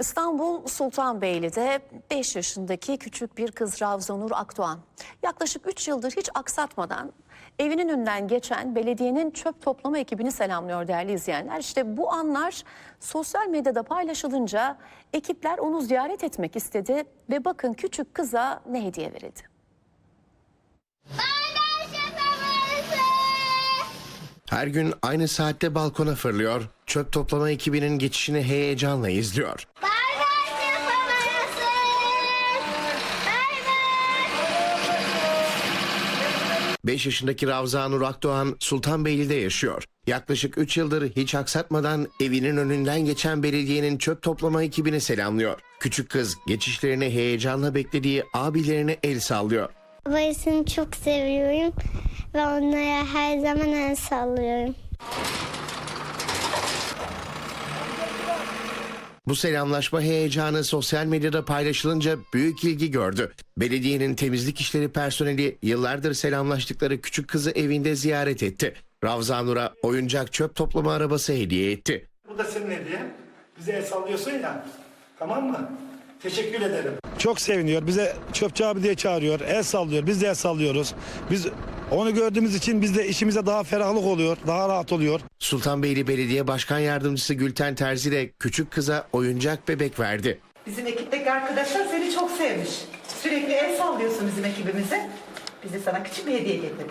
İstanbul Sultanbeyli'de 5 yaşındaki küçük bir kız Ravzanur Akdoğan yaklaşık 3 yıldır hiç aksatmadan evinin önünden geçen belediyenin çöp toplama ekibini selamlıyor değerli izleyenler. İşte bu anlar sosyal medyada paylaşılınca ekipler onu ziyaret etmek istedi ve bakın küçük kıza ne hediye verildi. Her gün aynı saatte balkona fırlıyor, çöp toplama ekibinin geçişini heyecanla izliyor. Bardak 5 yaşındaki Ravza Nur Akdoğan Sultanbeyli'de yaşıyor. Yaklaşık 3 yıldır hiç aksatmadan evinin önünden geçen belediyenin çöp toplama ekibini selamlıyor. Küçük kız geçişlerini heyecanla beklediği abilerine el sallıyor. Babasını çok seviyorum ve onlara her zaman el sallıyorum. Bu selamlaşma heyecanı sosyal medyada paylaşılınca büyük ilgi gördü. Belediyenin temizlik işleri personeli yıllardır selamlaştıkları küçük kızı evinde ziyaret etti. Ravza Nur'a oyuncak çöp toplama arabası hediye etti. Bu da senin hediyen. Bize el sallıyorsun ya. Tamam mı? Teşekkür ederim. Çok seviniyor. Bize çöpçü abi diye çağırıyor. El sallıyor. Biz de el sallıyoruz. Biz onu gördüğümüz için biz de işimize daha ferahlık oluyor. Daha rahat oluyor. Sultanbeyli Belediye Başkan Yardımcısı Gülten Terzi de küçük kıza oyuncak bebek verdi. Bizim ekipteki arkadaşlar seni çok sevmiş. Sürekli el sallıyorsun bizim ekibimize. Biz de sana küçük bir hediye getirdik.